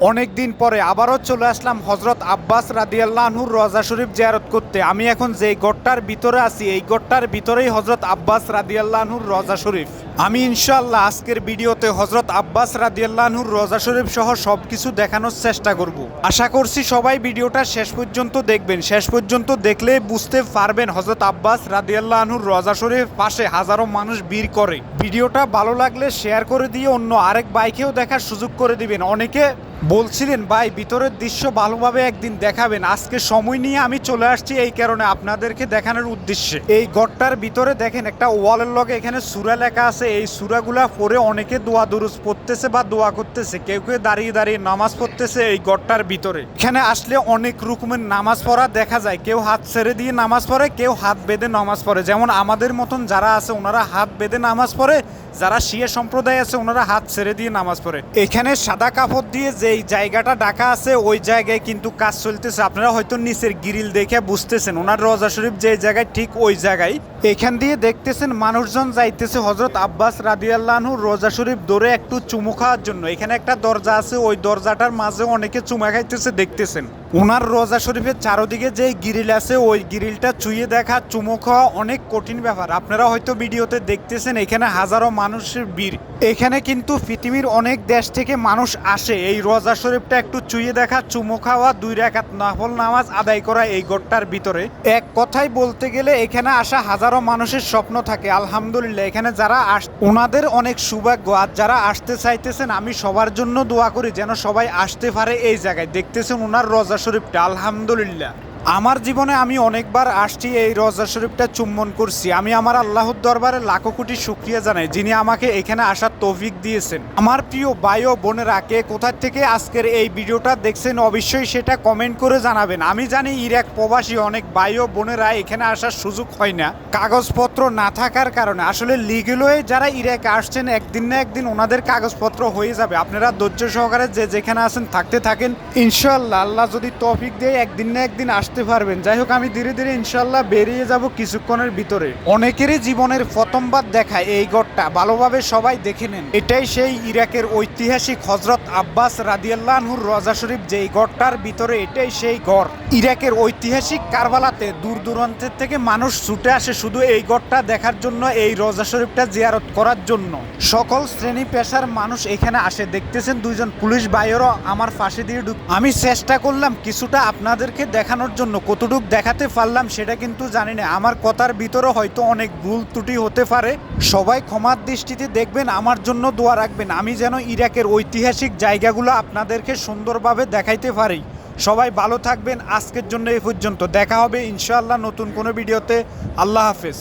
অনেক দিন পরে আবারও চলে আসলাম হজরত আব্বাস রাদিয়াল্লাহুর রজা শরীফ জিয়ারত করতে। আমি এখন যে গড়টার ভিতরে আছি, এই গড়টার ভিতরেই হজরত আব্বাস রাদিয়াল্লাহুর রজা শরীফ। আমি ইনশাআল্লাহ আজকের ভিডিওতে হজরত আব্বাস রাদিয়াল্লাহুর রজা শরীফ সহ সব কিছু দেখানোর চেষ্টা করব। আশা করছি সবাই ভিডিওটা শেষ পর্যন্ত দেখবেন। শেষ পর্যন্ত দেখলে বুঝতে পারবেন হজরত আব্বাস রাদিয়াল্লাহুর রজা শরীফ পাশে হাজারো মানুষ ভিড় করে। ভিডিওটা ভালো লাগলে শেয়ার করে দিয়ে অন্য আরেক বাইকেও দেখার সুযোগ করে দিবেন। অনেকে বলছিলেন, ভাই, ভিতরের দৃশ্য ভালোভাবে একদিন দেখাবেন। আজকে সময় নিয়ে আমি চলে আসছি এই কারণে আপনাদেরকে দেখানোর উদ্দেশ্যে। এই ঘরটার ভিতরে দেখেন, একটা ওয়ালের লগে এখানে সুরা লেখা আছে। এই সুরাগুলা পরে অনেকে দোয়া দুরুজ পড়তেছে বা দোয়া করতেছে। কেউ কেউ দাঁড়িয়ে দাঁড়িয়ে নামাজ পড়তেছে এই ঘরটার ভিতরে। এখানে আসলে অনেক রকমের নামাজ পড়া দেখা যায়। কেউ হাত ছেড়ে দিয়ে নামাজ পড়ে, কেউ হাত বেঁধে নামাজ পড়ে। যেমন আমাদের মতন যারা আছে, ওনারা হাত বেঁধে নামাজ পড়ে। যারা শিয়া সম্প্রদায় আছে, ওনারা হাত ছেড়ে দিয়ে নামাজ পড়ে। এখানে সাদা কাপড় দিয়ে যেই জায়গাটা ডাকা আছে, ওই জায়গায় কিন্তু কাজ চলতেছে। আপনারা হয়তো নিচের গিরিল দেখে বুঝতেছেন, ওনার রজা শরীফ যে জায়গায়, ঠিক ওই জায়গায়। এখান দিয়ে দেখতেছেন মানুষজন যাইতেছে হজরত আব্বাস রাদিয়াল্লাহু রোজা শরীফ দৌড়ে একটু চুমু খাওয়ার জন্য। এখানে একটা দরজা আছে, ওই দরজাটার মাঝে অনেকে চুমা খাইতেছে, দেখতেছেন। ওনার রোজা শরীফের চারোদিকে যে গিরিল আছে, ওই গিরিলটা চুইয়ে দেখা চুমু খাওয়া অনেক কঠিন ব্যাপার। আপনারা হয়তো ভিডিওতে দেখতেছেন, এখানে হাজারো মানুষের ভিড়। এখানে কিন্তু পৃথিবীর অনেক দেশ থেকে মানুষ আসে। এই রোজা শরীফটা একটু চুইয়ে দেখা, চুমু খাওয়া, দুই রেখাত নফল নামাজ আদায় করা এই গড়টার ভিতরে। এক কথাই বলতে গেলে, এখানে আসা হাজারো মানুষের স্বপ্ন থাকে, আলহামদুলিল্লাহ। এখানে যারা আস ওনাদের অনেক সৌভাগ্য। আর যারা আসতে চাইতেছেন, আমি সবার জন্য দোয়া করি যেন সবাই আসতে পারে এই জায়গায়। দেখতেছেন ওনার রোজা শরীফটা আলহামদুলিল্লাহ। আমার জীবনে আমি অনেকবার আসছি এই রোজা শরীফটা চুম্বন করছি। আমি আমার আল্লাহর দরবারে লাখো কোটি শুক্রিয়া জানাই, যিনি আমাকে এখানে আসার তৌফিক দিয়েছেন। আমার প্রিয় ভাই ও বোনেরা, কে কোথা থেকে আজকের এই ভিডিওটা দেখছেন অবশ্যই সেটা কমেন্ট করে জানাবেন। আমি জানি ইরাক প্রবাসী, অনেক ভাই ও বোনেরা এখানে আসার সুযোগ হয় না। কাগজপত্র না থাকার কারণে। আসলে লিগেল হয়ে যারা ইরাকে আসছেন, একদিন না একদিন ওনাদের কাগজপত্র হয়ে যাবে। আপনারা ধৈর্য সহকারে যে যেখানে আছেন, থাকতে থাকেন। ইনশাল্লাহ আল্লাহ যদি তৌফিক দেয়, একদিন না একদিন আসতে পারবেন। যাই হোক, আমি ধীরে ধীরে ইনশাল্লাহ বেরিয়ে যাব কিছুক্ষণের ভিতরে। অনেকেরই জীবনের প্রথমবার দেখা এই গড়টা। ভালোভাবে সবাই দেখে নেন। এটাই সেই ইরাকের ঐতিহাসিক হজরত আব্বাস রাদিয়াল্লাহুর রজা শরীফ যেই গড়টার ভিতরে, এটাই সেই গড়। ইরাকের ঐতিহাসিক কারবালাতে দূর দূরান্তের থেকে মানুষ ছুটে আসে শুধু এই গড়টা দেখার জন্য, এই রজা শরীফটা জিয়ারত করার জন্য। সকল শ্রেণি পেশার মানুষ এখানে আসে। দেখতেছেন দুইজন পুলিশ বাইরও আমার পাশে দিয়ে ঢুক আমি চেষ্টা করলাম কিছুটা আপনাদেরকে দেখানোর জন্য কতটুক দেখাতে পারলাম সেটা কিন্তু জানি না। আমার কথার ভিতরে হয়তো অনেক ভুল ত্রুটি হতে পারে। সবাই ক্ষমার দৃষ্টিতে দেখবেন, আমার জন্য দোয়া রাখবেন। আমি যেন ইরাকের ঐতিহাসিক জায়গাগুলো আপনাদেরকে সুন্দরভাবে দেখাইতে পারি। সবাই ভালো থাকবেন। আজকের জন্য এই পর্যন্ত। দেখা হবে ইনশাআল্লাহ নতুন কোনো ভিডিওতে। আল্লাহ হাফেজ।